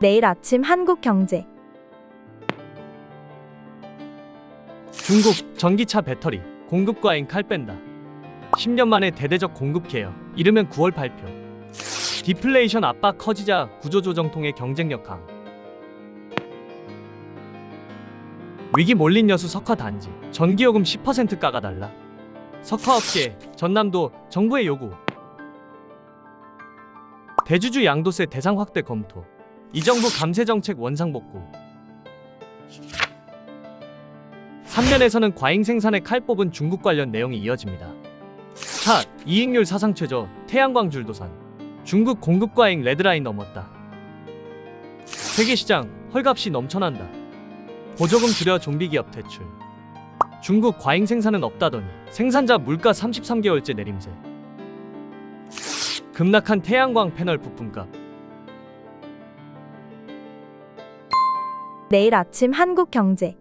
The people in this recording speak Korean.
내일 아침 한국 경제 중국 전기차 배터리 공급 과잉 칼 뺀다. 10년 만에 대대적 공급 개혁. 이르면 9월 발표. 디플레이션 압박 커지자 구조조정 통해 경쟁력 강. 위기 몰린 여수 석화 단지 전기요금 10% 깎아달라. 석화업계 전남도 정부의 요구. 대주주 양도세 대상 확대 검토. 이 정부 감세 정책 원상 복구. 3면에서는 과잉 생산의 칼 뽑은 중국 관련 내용이 이어집니다. 차 이익률 사상 최저 태양광 줄도산 중국 공급 과잉 레드라인 넘었다. 세계 시장 헐값이 넘쳐난다. 보조금 줄여 좀비 기업 퇴출. 중국 과잉 생산은 없다더니 생산자 물가 33개월째 내림세. 급락한 태양광 패널 부품값. 내일 아침 한국경제